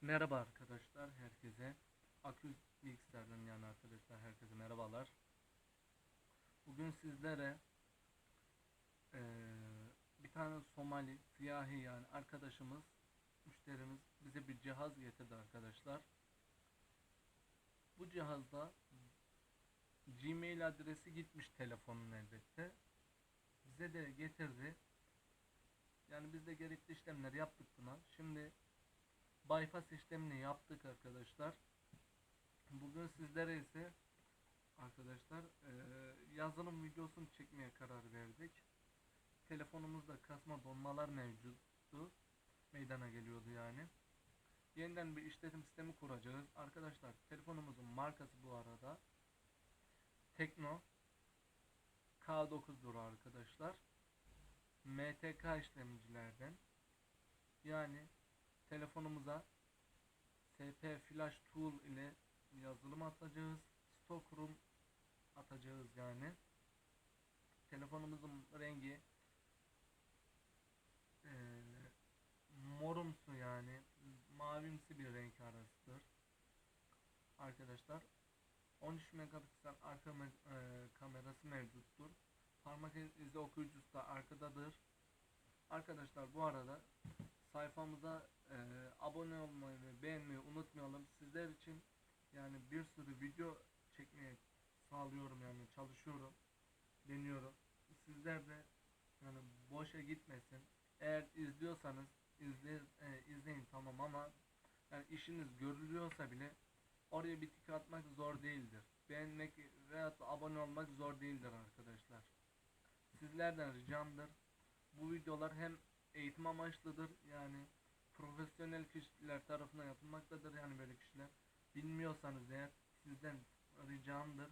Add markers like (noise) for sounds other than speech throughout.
Merhaba arkadaşlar herkese. Akül bilgisayardan yani arkadaşlar herkese merhabalar. Bugün sizlere eee, bir tane Somali siyahi yani arkadaşımız müşterimiz bize bir cihaz getirdi arkadaşlar. Bu cihazda Gmail adresi gitmiş telefonun elbette. Bize de getirdi. Yani biz de gerekli işlemleri yaptık buna. Şimdi bypass işlemini yaptık arkadaşlar. Bugün sizlere ise arkadaşlar eee, yazılım videosunu çekmeye karar verdik. Telefonumuzda kasma donmalar mevcuttu. Meydana geliyordu yani. Yeniden bir işletim sistemi kuracağız. Arkadaşlar telefonumuzun markası bu arada Tekno K9'dur arkadaşlar. MTK işlemcilerden. Yani telefonumuza SP Flash Tool ile yazılım atacağız. Stockroom atacağız yani. Telefonumuzun rengi eee morumsu yani mavimsi bir renk arasıdır. Arkadaşlar 13 megapiksel arka me- eee, kamerası mevcuttur. Parmak izi okuyucusu da arkadadır. Arkadaşlar bu arada sayfamıza e, abone olmayı ve beğenmeyi unutmayalım. Sizler için yani bir sürü video çekmeye sağlıyorum yani çalışıyorum, deniyorum. Sizler de yani boşa gitmesin. Eğer izliyorsanız izle, e, izleyin tamam ama yani işiniz görülüyorsa bile oraya bir tık atmak zor değildir. Beğenmek veya abone olmak zor değildir arkadaşlar. Sizlerden ricamdır. Bu videolar hem eğitim amaçlıdır yani profesyonel kişiler tarafından yapılmaktadır yani böyle kişiler. Bilmiyorsanız eğer sizden ricamdır.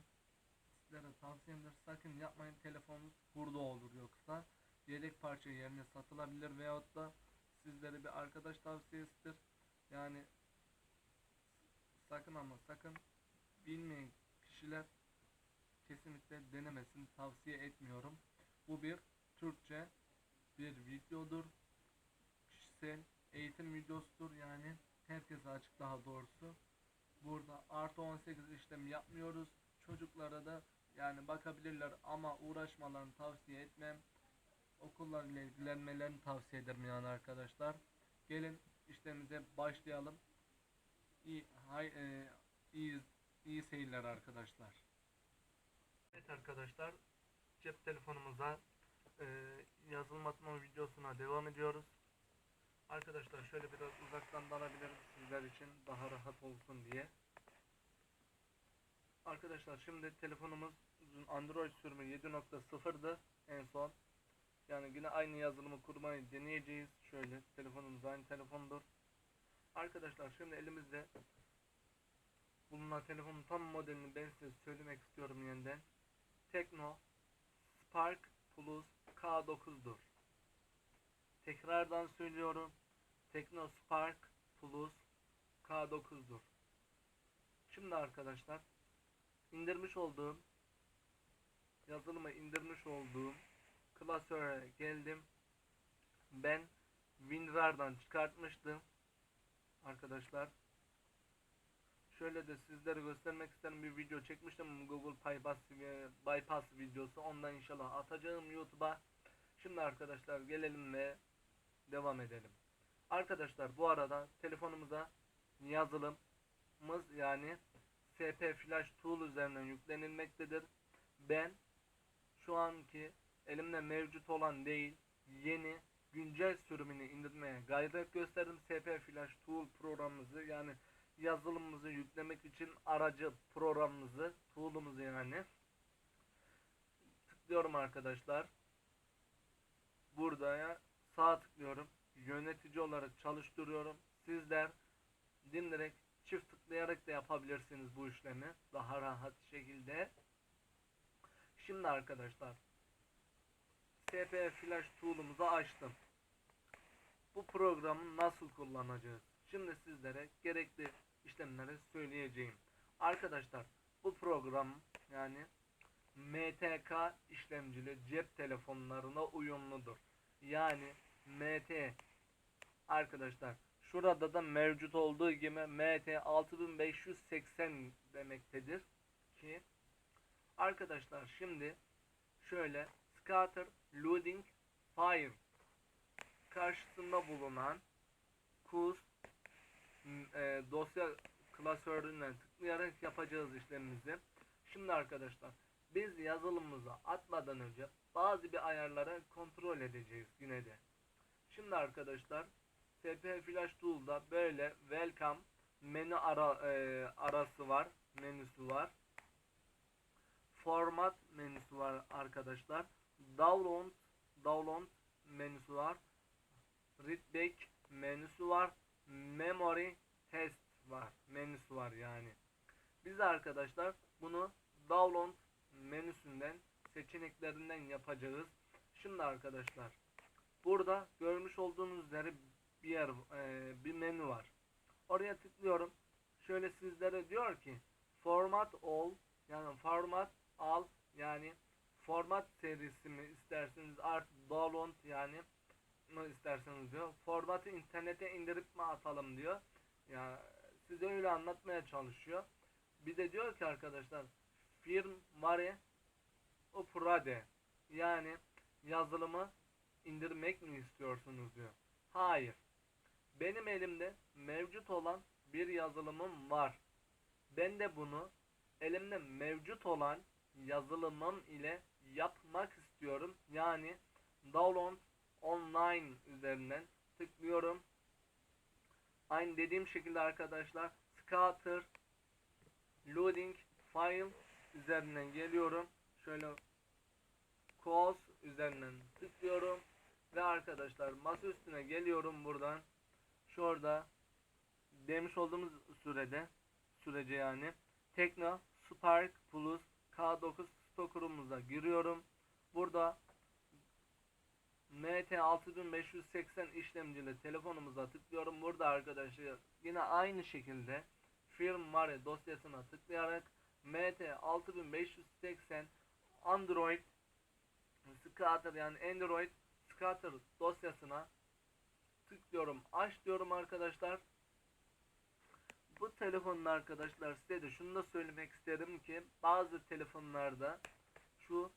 Sizlere tavsiyemdir. Sakın yapmayın telefonunuz hurda olur yoksa yedek parça yerine satılabilir veyahut da sizlere bir arkadaş tavsiyesidir. Yani sakın ama sakın bilmeyen kişiler kesinlikle denemesin tavsiye etmiyorum. Bu bir Türkçe bir videodur. Kişisel eğitim videosudur yani herkese açık daha doğrusu. Burada artı 18 işlem yapmıyoruz. Çocuklara da yani bakabilirler ama uğraşmalarını tavsiye etmem. Okullarla ilgilenmelerini tavsiye ederim yani arkadaşlar. Gelin işlemimize başlayalım. İyi, hay, e, iyi, iyi seyirler arkadaşlar. Evet arkadaşlar cep telefonumuza e, yazılım atma videosuna devam ediyoruz. Arkadaşlar şöyle biraz uzaktan dalabilirim sizler için daha rahat olsun diye. Arkadaşlar şimdi telefonumuzun Android sürümü 7.0'dı en son. Yani yine aynı yazılımı kurmayı deneyeceğiz. Şöyle telefonumuz aynı telefondur. Arkadaşlar şimdi elimizde bulunan telefonun tam modelini ben size söylemek istiyorum yeniden. Tekno Spark Plus K9'dur. Tekrardan söylüyorum. Tekno Spark Plus K9'dur. Şimdi arkadaşlar indirmiş olduğum yazılımı indirmiş olduğum klasöre geldim. Ben WinRAR'dan çıkartmıştım. Arkadaşlar şöyle de sizlere göstermek isterim bir video çekmiştim Google Bypass, bypass videosu ondan inşallah atacağım YouTube'a şimdi arkadaşlar gelelim ve devam edelim. Arkadaşlar bu arada telefonumuza yazılımımız yani SP Flash Tool üzerinden yüklenilmektedir. Ben şu anki elimde mevcut olan değil yeni güncel sürümünü indirmeye gayret gösterdim. SP Flash Tool programımızı yani yazılımımızı yüklemek için aracı programımızı, tool'umuzu yani tıklıyorum arkadaşlar. Buraya sağ tıklıyorum. Yönetici olarak çalıştırıyorum. Sizler dinlerek çift tıklayarak da yapabilirsiniz bu işlemi daha rahat şekilde. Şimdi arkadaşlar SP Flash tool'umuzu açtım. Bu programı nasıl kullanacağız? Şimdi sizlere gerekli işlemleri söyleyeceğim. Arkadaşlar bu program yani MTK işlemcili cep telefonlarına uyumludur. Yani MT arkadaşlar Şurada da mevcut olduğu gibi MT 6580 demektedir ki arkadaşlar şimdi şöyle scatter loading file karşısında bulunan kuz m- e, dosya klasörüne tıklayarak yapacağız işlemimizi. Şimdi arkadaşlar biz yazılımımızı atmadan önce bazı bir ayarları kontrol edeceğiz yine de. Şimdi arkadaşlar SP Flash Tool'da böyle welcome menü ara, e, arası var, menüsü var. Format menüsü var arkadaşlar. Download download menüsü var. Read back menüsü var. Memory test var. Menüsü var yani. Biz arkadaşlar bunu download menüsünden seçeneklerinden yapacağız. Şimdi arkadaşlar burada görmüş olduğunuz üzere bir yer e, bir menü var. Oraya tıklıyorum. Şöyle sizlere diyor ki format all yani format al yani format serisi mi isterseniz art download yani mı isterseniz diyor. Formatı internete indirip mi atalım diyor. Ya size öyle anlatmaya çalışıyor. Bir de diyor ki arkadaşlar firmware upgrade yani yazılımı indirmek mi istiyorsunuz diyor. Hayır. Benim elimde mevcut olan bir yazılımım var. Ben de bunu elimde mevcut olan yazılımım ile yapmak istiyorum. Yani download online üzerinden tıklıyorum. Aynı dediğim şekilde arkadaşlar scatter loading file üzerinden geliyorum. Şöyle cause üzerinden tıklıyorum ve arkadaşlar masa üstüne geliyorum buradan. Şurada demiş olduğumuz sürede sürece yani Tekno Spark Plus K9 Stocker'ımıza giriyorum. Burada MT6580 işlemcili telefonumuza tıklıyorum. Burada arkadaşlar yine aynı şekilde firmware dosyasına tıklayarak MT6580 Android scatter yani Android scatter dosyasına tıklıyorum. Aç diyorum arkadaşlar. Bu telefonun arkadaşlar size de şunu da söylemek isterim ki bazı telefonlarda şu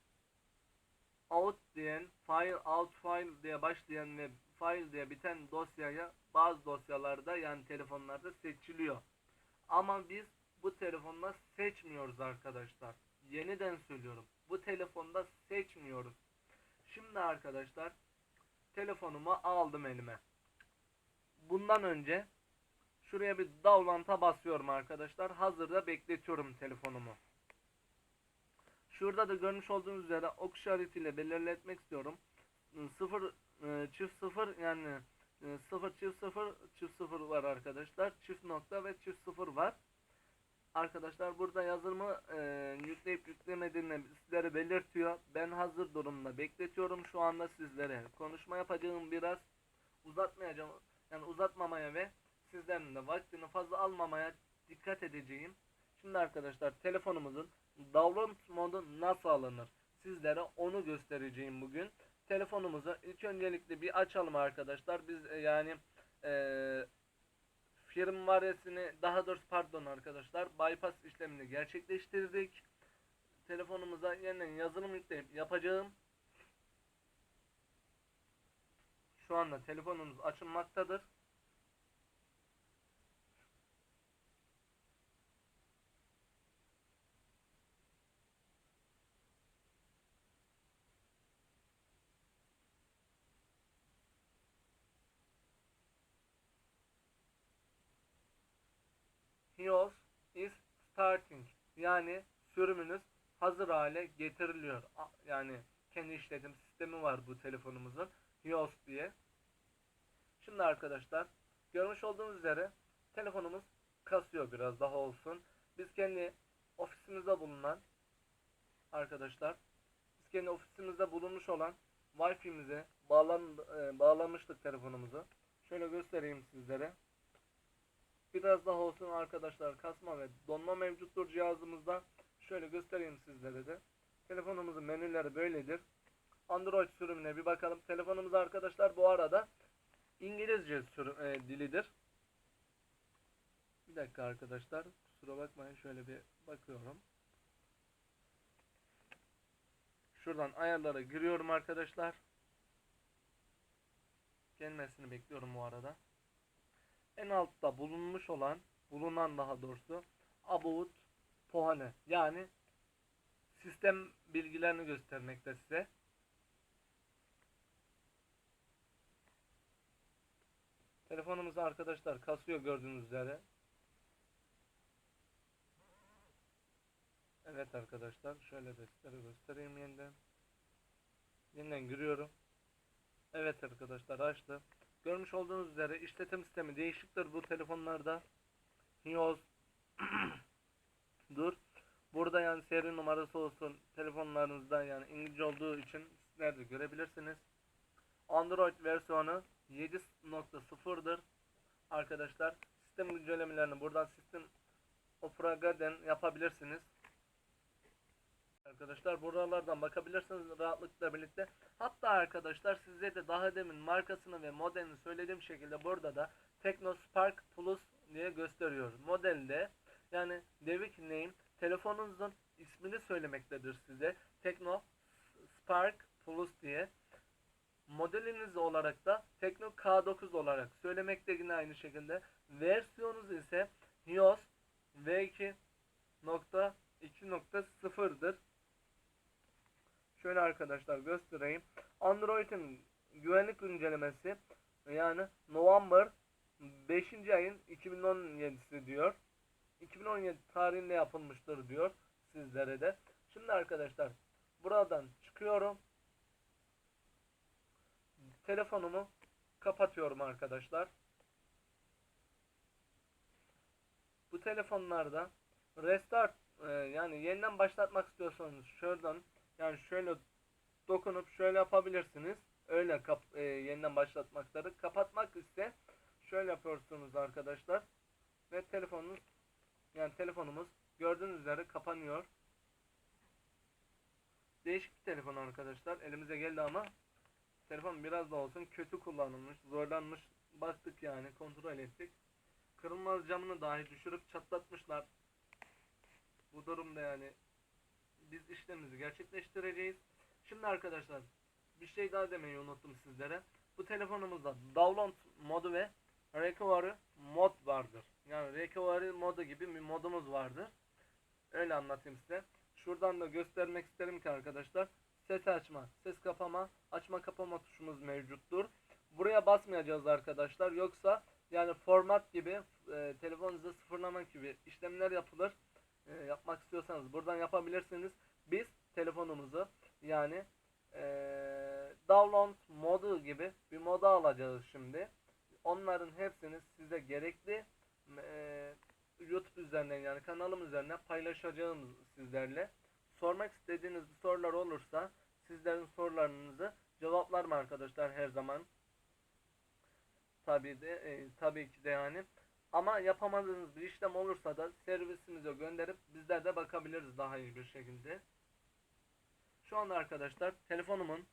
out diyen file out file diye başlayan ve file diye biten dosyaya bazı dosyalarda yani telefonlarda seçiliyor. Ama biz bu telefonda seçmiyoruz arkadaşlar. Yeniden söylüyorum. Bu telefonda seçmiyoruz. Şimdi arkadaşlar telefonumu aldım elime. Bundan önce şuraya bir download'a basıyorum arkadaşlar. Hazırda bekletiyorum telefonumu. Şurada da görmüş olduğunuz üzere ok işaretiyle belirletmek istiyorum. 0 çift 0 yani 0 çift 0 çift 0 var arkadaşlar. Çift nokta ve çift 0 var. Arkadaşlar burada yazılımı e, yükleyip yüklemediğini sizlere belirtiyor. Ben hazır durumda bekletiyorum şu anda sizlere. Konuşma yapacağım biraz uzatmayacağım. Yani uzatmamaya ve sizlerin de vaktini fazla almamaya dikkat edeceğim. Şimdi arkadaşlar telefonumuzun download modu nasıl alınır? Sizlere onu göstereceğim bugün. Telefonumuzu ilk öncelikle bir açalım arkadaşlar. Biz e, yani e, firmware'sini daha doğrusu pardon arkadaşlar bypass işlemini gerçekleştirdik. Telefonumuza yeniden yazılım yükleyip yapacağım. Şu anda telefonumuz açılmaktadır. HIOS is starting. Yani sürümünüz hazır hale getiriliyor. Yani kendi işletim sistemi var bu telefonumuzun. HIOS diye. Şimdi arkadaşlar görmüş olduğunuz üzere telefonumuz kasıyor biraz daha olsun. Biz kendi ofisimizde bulunan arkadaşlar biz kendi ofisimizde bulunmuş olan Wi-Fi'mize bağlan, e, bağlamıştık telefonumuzu. Şöyle göstereyim sizlere. Biraz daha olsun arkadaşlar kasma ve donma mevcuttur cihazımızda. Şöyle göstereyim sizlere de. Telefonumuzun menüleri böyledir. Android sürümüne bir bakalım. Telefonumuz arkadaşlar bu arada İngilizce sürüm, e, dilidir. dakika arkadaşlar. Kusura bakmayın şöyle bir bakıyorum. Şuradan ayarlara giriyorum arkadaşlar. Gelmesini bekliyorum bu arada. En altta bulunmuş olan, bulunan daha doğrusu about puanı yani sistem bilgilerini göstermekte size. Telefonumuz arkadaşlar kasıyor gördüğünüz üzere. Evet arkadaşlar şöyle de sizlere göstereyim yeniden. Yeniden giriyorum. Evet arkadaşlar açtı. Görmüş olduğunuz üzere işletim sistemi değişiktir bu telefonlarda. iOS (clears throat) dur. Burada yani seri numarası olsun telefonlarınızda yani İngilizce olduğu için sizler de görebilirsiniz. Android versiyonu 7.0'dır. Arkadaşlar sistem güncellemelerini buradan sistem Operagarden yapabilirsiniz. Arkadaşlar buralardan bakabilirsiniz rahatlıkla birlikte. Hatta arkadaşlar size de daha demin markasını ve modelini söylediğim şekilde burada da Tekno Spark Plus diye gösteriyor. Modelde yani Devik Name telefonunuzun ismini söylemektedir size. Tekno Spark Plus diye. Modeliniz olarak da Tekno K9 olarak söylemekte yine aynı şekilde. Versiyonunuz ise iOS V2.2.0'dır. Şöyle arkadaşlar göstereyim. Android'in güvenlik güncellemesi yani November 5. ayın 2017'si diyor. 2017 tarihinde yapılmıştır diyor sizlere de. Şimdi arkadaşlar buradan çıkıyorum. Telefonumu kapatıyorum arkadaşlar. Bu telefonlarda restart e, yani yeniden başlatmak istiyorsanız şuradan yani şöyle dokunup şöyle yapabilirsiniz. Öyle kap, e, yeniden başlatmakları. Kapatmak ise şöyle yapıyorsunuz arkadaşlar. Ve telefonunuz yani telefonumuz gördüğünüz üzere kapanıyor. Değişik bir telefon arkadaşlar. Elimize geldi ama telefon biraz da olsun kötü kullanılmış, zorlanmış. Baktık yani kontrol ettik. Kırılmaz camını dahi düşürüp çatlatmışlar. Bu durumda yani biz işlemimizi gerçekleştireceğiz. Şimdi arkadaşlar bir şey daha demeyi unuttum sizlere. Bu telefonumuzda download modu ve recovery mod vardır. Yani recovery modu gibi bir modumuz vardır. Öyle anlatayım size. Şuradan da göstermek isterim ki arkadaşlar ses açma, ses kapama, açma kapama tuşumuz mevcuttur. Buraya basmayacağız arkadaşlar. Yoksa yani format gibi e, telefonunuzu sıfırlamak gibi işlemler yapılır. E, yapmak istiyorsanız buradan yapabilirsiniz. Biz telefonumuzu yani e, download modu gibi bir moda alacağız şimdi. Onların hepsini size gerekli e, YouTube üzerinden yani kanalım üzerinden paylaşacağım sizlerle. Sormak istediğiniz sorular olursa sizlerin sorularınızı cevaplarım arkadaşlar her zaman. Tabii de e, tabii ki de yani. Ama yapamadığınız bir işlem olursa da servisimize gönderip bizler de bakabiliriz daha iyi bir şekilde. Şu anda arkadaşlar telefonumun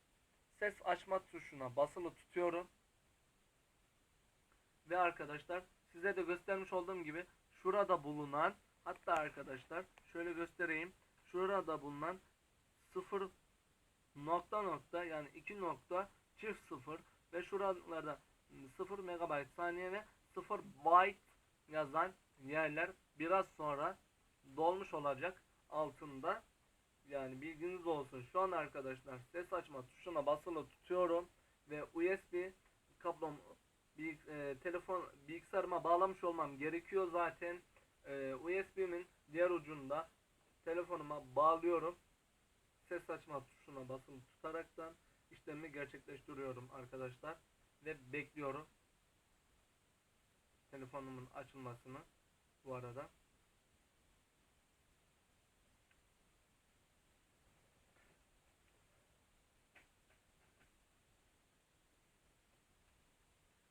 ses açma tuşuna basılı tutuyorum. Ve arkadaşlar size de göstermiş olduğum gibi şurada bulunan hatta arkadaşlar şöyle göstereyim. Şurada bulunan 0 nokta nokta yani 2 nokta çift 0 ve şuralarda 0 megabayt saniye ve 0 byte yazan yerler biraz sonra dolmuş olacak altında. Yani bilginiz olsun. Şu an arkadaşlar ses açma tuşuna basılı tutuyorum ve USB kablom bir e, telefon bilgisayarıma bağlamış olmam gerekiyor zaten. E, USB'min diğer ucunda telefonuma bağlıyorum. Ses açma tuşuna basılı tutaraktan işlemi gerçekleştiriyorum arkadaşlar ve bekliyorum telefonumun açılmasını bu arada.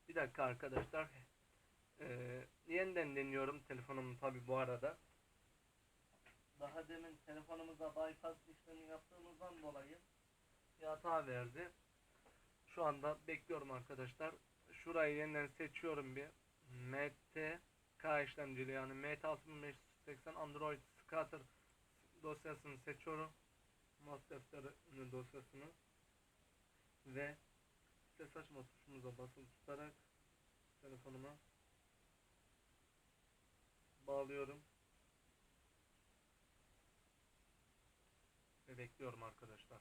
Bir dakika arkadaşlar. Ee, yeniden deniyorum telefonumu tabi bu arada. Daha demin telefonumuza bypass işlemi yaptığımızdan dolayı bir hata verdi. Şu anda bekliyorum arkadaşlar. Şurayı yeniden seçiyorum bir. MT MTA işlemcili yani MT6580 Android Scatter dosyasını seçiyorum. Not defteri dosyasını ve ses açma tuşumuza basılı tutarak telefonuma bağlıyorum. Ve bekliyorum arkadaşlar.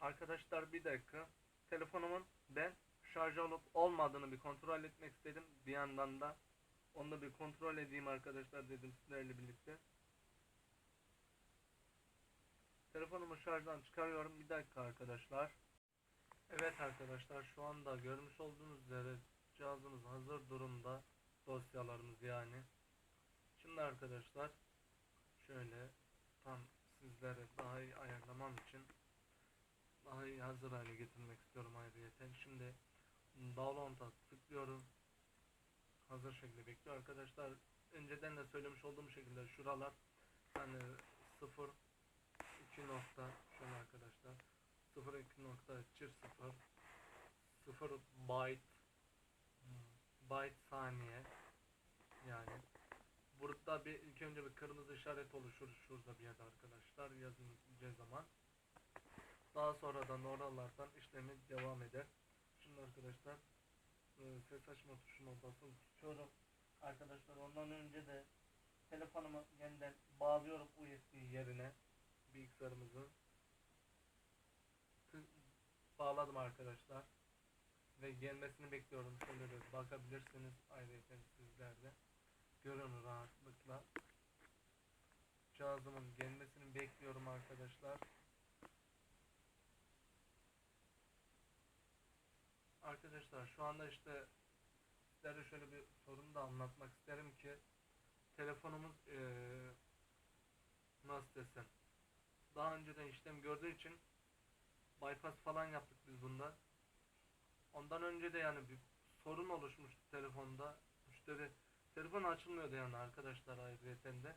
Arkadaşlar bir dakika. Telefonumun ben şarj olup olmadığını bir kontrol etmek istedim. Bir yandan da onu da bir kontrol edeyim arkadaşlar dedim sizlerle birlikte. Telefonumu şarjdan çıkarıyorum. Bir dakika arkadaşlar. Evet arkadaşlar şu anda görmüş olduğunuz üzere cihazımız hazır durumda. Dosyalarımız yani. Şimdi arkadaşlar şöyle tam sizlere daha iyi ayarlamam için hazır hale getirmek istiyorum ayrıyeten. Şimdi download'a tıklıyorum. Hazır şekilde bekliyor arkadaşlar. Önceden de söylemiş olduğum şekilde şuralar yani 0 2 nokta şöyle arkadaşlar 0 2 nokta çir 0 0 byte byte saniye yani burada bir ilk önce bir kırmızı işaret oluşur şurada bir yerde arkadaşlar yazınca zaman daha sonradan oralardan işlemi devam eder. Şimdi arkadaşlar e, ses açma tuşuna basılı tutuyorum. Arkadaşlar ondan önce de telefonumu yeniden bağlıyorum USB yerine bilgisayarımızı. Bağladım arkadaşlar ve gelmesini bekliyorum. Şöyle bakabilirsiniz ayrıca sizlerde görün rahatlıkla. Cihazımın gelmesini bekliyorum arkadaşlar arkadaşlar şu anda işte sizlere şöyle bir sorun da anlatmak isterim ki telefonumuz eee nasıl desem daha önceden işlem gördüğü için bypass falan yaptık biz bunda. Ondan önce de yani bir sorun oluşmuştu telefonda. Müşteri telefon açılmıyordu yani arkadaşlar ayrıyeten de.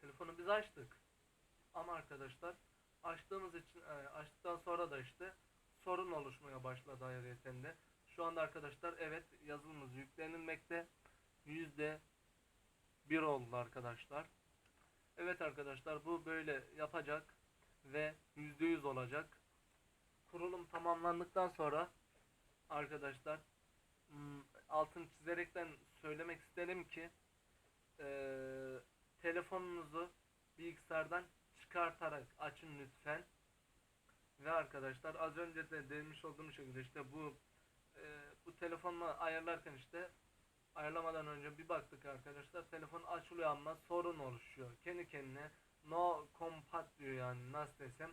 Telefonu biz açtık. Ama arkadaşlar açtığımız için açtıktan sonra da işte sorun oluşmaya başladı de. Şu anda arkadaşlar evet yazılımımız yüklenilmekte. Yüzde bir oldu arkadaşlar. Evet arkadaşlar bu böyle yapacak ve %100 olacak. Kurulum tamamlandıktan sonra arkadaşlar hmm, altını çizerekten söylemek isterim ki eee, telefonunuzu bilgisayardan çıkartarak açın lütfen. Ve arkadaşlar az önce de demiş olduğum şekilde işte bu eee, bu telefonla ayarlarken işte ayarlamadan önce bir baktık arkadaşlar telefon açılıyor ama sorun oluşuyor. Kendi kendine no compat diyor yani nasıl desem.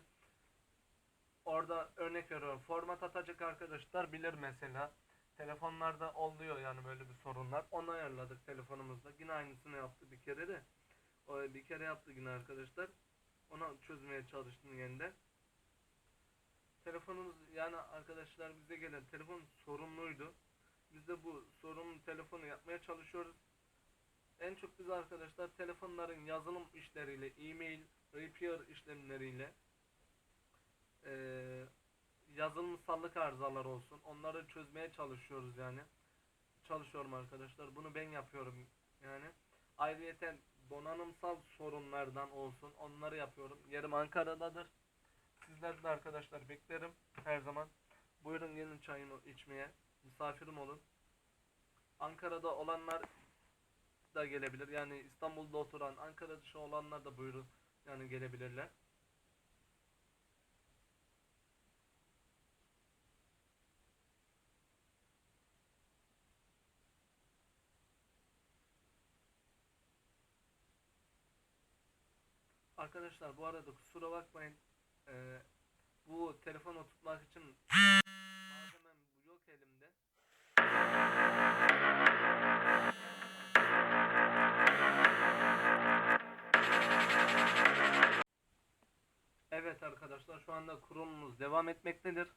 Orada örnek veriyorum format atacak arkadaşlar bilir mesela. Telefonlarda oluyor yani böyle bir sorunlar. Onu ayarladık telefonumuzda. Yine aynısını yaptı bir kere de. Bir kere yaptı yine arkadaşlar. Onu çözmeye çalıştım yeniden. Telefonumuz yani arkadaşlar bize gelen telefon sorunluydu. Biz de bu sorunlu telefonu yapmaya çalışıyoruz. En çok biz arkadaşlar telefonların yazılım işleriyle, e-mail, repair işlemleriyle eee yazılımsallık arızalar olsun. Onları çözmeye çalışıyoruz yani. Çalışıyorum arkadaşlar. Bunu ben yapıyorum yani. Ayrıyeten donanımsal sorunlardan olsun. Onları yapıyorum. Yerim Ankara'dadır. Sizler de arkadaşlar beklerim her zaman. Buyurun gelin çayını içmeye. Misafirim olun. Ankara'da olanlar da gelebilir. Yani İstanbul'da oturan, Ankara dışı olanlar da buyurun yani gelebilirler. Arkadaşlar bu arada kusura bakmayın. Ee, bu telefonu tutmak için malzemem yok elimde. Evet arkadaşlar şu anda kurulumumuz devam etmektedir.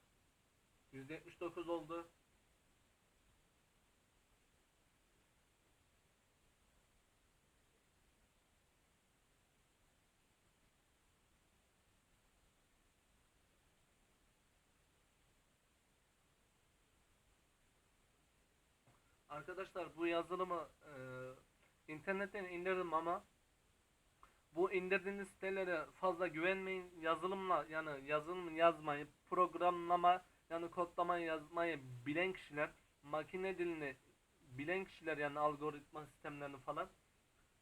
%79 oldu. Arkadaşlar bu yazılımı e, internetten indirdim ama bu indirdiğiniz sitelere fazla güvenmeyin. Yazılımla yani yazılım yazmayı, programlama yani kodlama yazmayı bilen kişiler, makine dilini bilen kişiler yani algoritma sistemlerini falan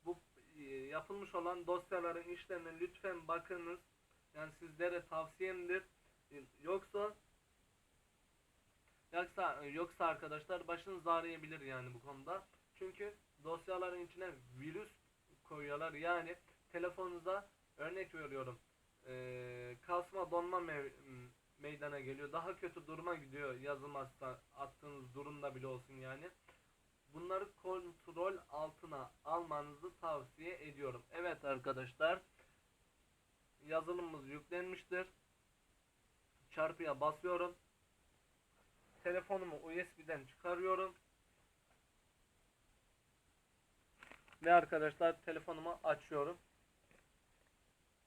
bu e, yapılmış olan dosyaların işlerine lütfen bakınız. Yani sizlere tavsiyemdir. E, Yoksa Yoksa, yoksa arkadaşlar başınız ağrıyabilir yani bu konuda. Çünkü dosyaların içine virüs koyuyorlar. Yani telefonunuza örnek veriyorum. eee, kasma donma me- m- meydana geliyor. Daha kötü duruma gidiyor yazılmazsa attığınız durumda bile olsun yani. Bunları kontrol altına almanızı tavsiye ediyorum. Evet arkadaşlar. Yazılımımız yüklenmiştir. Çarpıya basıyorum telefonumu USB'den çıkarıyorum. Ve arkadaşlar telefonumu açıyorum.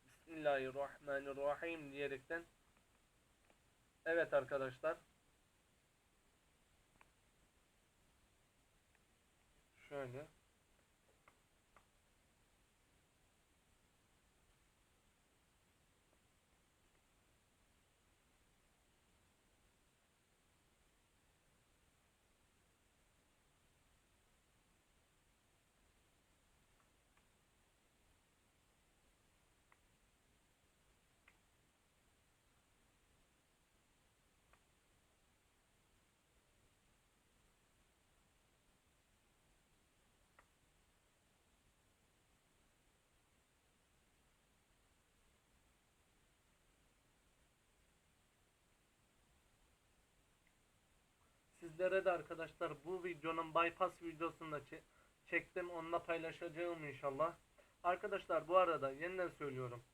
Bismillahirrahmanirrahim diyerekten. Evet arkadaşlar. Şöyle. Sizlere de arkadaşlar bu videonun bypass videosunu da çe- çektim. Onunla paylaşacağım inşallah. Arkadaşlar bu arada yeniden söylüyorum.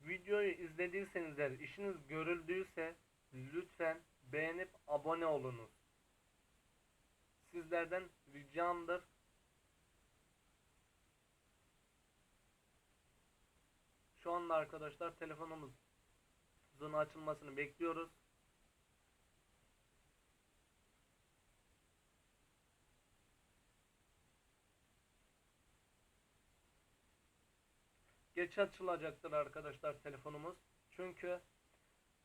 Videoyu izlediyseniz eğer işiniz görüldüyse lütfen beğenip abone olunuz. Sizlerden ricamdır. Şu anda arkadaşlar telefonumuzun açılmasını bekliyoruz. Geç açılacaktır arkadaşlar telefonumuz. Çünkü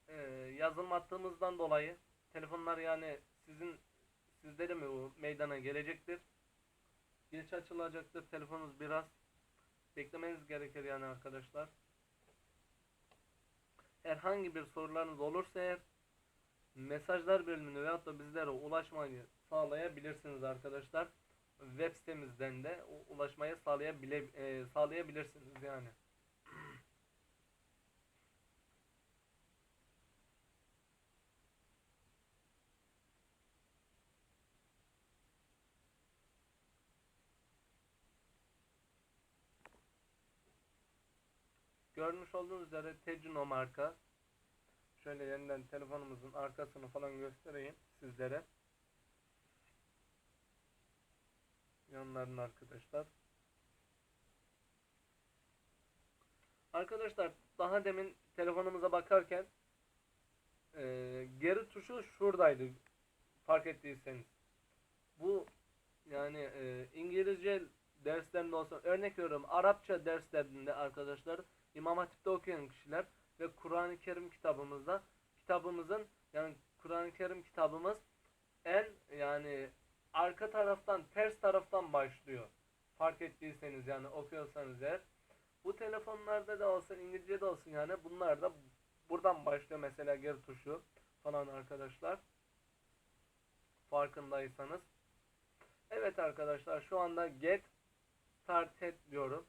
e, yazılım attığımızdan dolayı telefonlar yani sizin sizlere mi o meydana gelecektir. Geç açılacaktır telefonunuz biraz beklemeniz gerekir yani arkadaşlar. Herhangi bir sorularınız olursa eğer mesajlar bölümünü veyahut da bizlere ulaşmayı sağlayabilirsiniz arkadaşlar. Web sitemizden de ulaşmayı sağlayabile, e, sağlayabilirsiniz yani. Görmüş olduğunuz üzere Tejuno marka. Şöyle yeniden telefonumuzun arkasını falan göstereyim sizlere. Yanlarını arkadaşlar. Arkadaşlar daha demin telefonumuza bakarken eee, geri tuşu şuradaydı fark ettiyseniz. Bu yani eee, İngilizce derslerinde olsa örnek veriyorum Arapça derslerinde arkadaşlar İmam Hatip'te okuyan kişiler ve Kur'an-ı Kerim kitabımızda kitabımızın yani Kur'an-ı Kerim kitabımız en yani arka taraftan ters taraftan başlıyor. Fark ettiyseniz yani okuyorsanız eğer. Bu telefonlarda da olsun İngilizce de olsun yani bunlar da buradan başlıyor mesela geri tuşu falan arkadaşlar. Farkındaysanız. Evet arkadaşlar şu anda get started diyorum.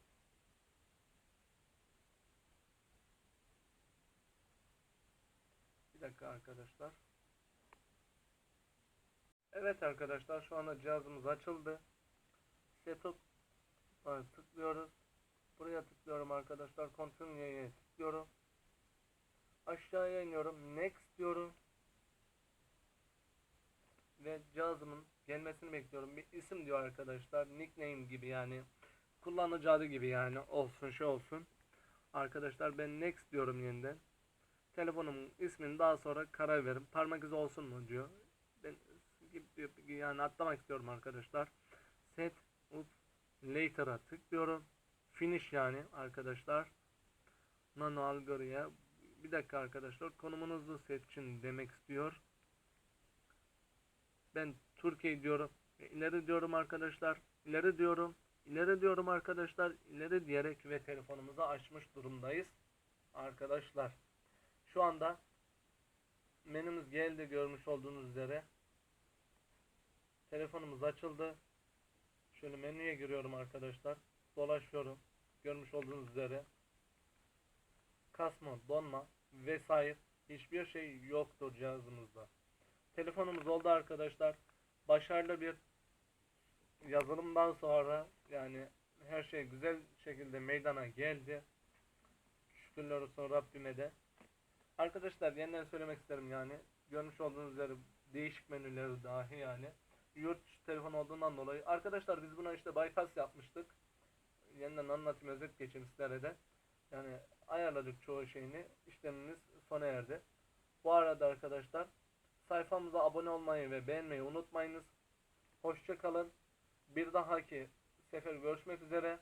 Dakika arkadaşlar. Evet arkadaşlar şu anda cihazımız açıldı. Setup var, tıklıyoruz. Buraya tıklıyorum arkadaşlar. Continue'ye tıklıyorum. Aşağıya iniyorum. Next diyorum. Ve cihazımın gelmesini bekliyorum. Bir isim diyor arkadaşlar. Nickname gibi yani. Kullanıcı adı gibi yani. Olsun şey olsun. Arkadaşlar ben next diyorum yeniden. Telefonumun ismini daha sonra karar verin. Parmak izi olsun mu diyor. Ben yani atlamak istiyorum arkadaşlar. Set up later'a tıklıyorum. Finish yani arkadaşlar. Nano algoria. Bir dakika arkadaşlar. Konumunuzu seçin demek istiyor. Ben Türkiye diyorum. E, ileri diyorum arkadaşlar. İleri diyorum. İleri diyorum arkadaşlar. İleri diyerek ve telefonumuzu açmış durumdayız. Arkadaşlar. Şu anda menümüz geldi görmüş olduğunuz üzere. Telefonumuz açıldı. Şöyle menüye giriyorum arkadaşlar. Dolaşıyorum. Görmüş olduğunuz üzere. Kasma, donma vesaire hiçbir şey yoktur cihazımızda. Telefonumuz oldu arkadaşlar. Başarılı bir yazılımdan sonra yani her şey güzel şekilde meydana geldi. Şükürler olsun Rabbime de. Arkadaşlar yeniden söylemek isterim yani. Görmüş olduğunuz üzere değişik menüleri dahi yani. Yurt telefon olduğundan dolayı. Arkadaşlar biz buna işte bypass yapmıştık. Yeniden anlatayım özet geçeyim sizlere de. Yani ayarladık çoğu şeyini. İşlemimiz sona erdi. Bu arada arkadaşlar sayfamıza abone olmayı ve beğenmeyi unutmayınız. Hoşça kalın. Bir dahaki sefer görüşmek üzere.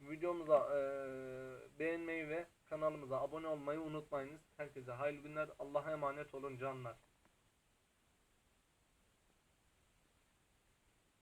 Videomuza eee, beğenmeyi ve kanalımıza abone olmayı unutmayınız. Herkese hayırlı günler. Allah'a emanet olun canlar.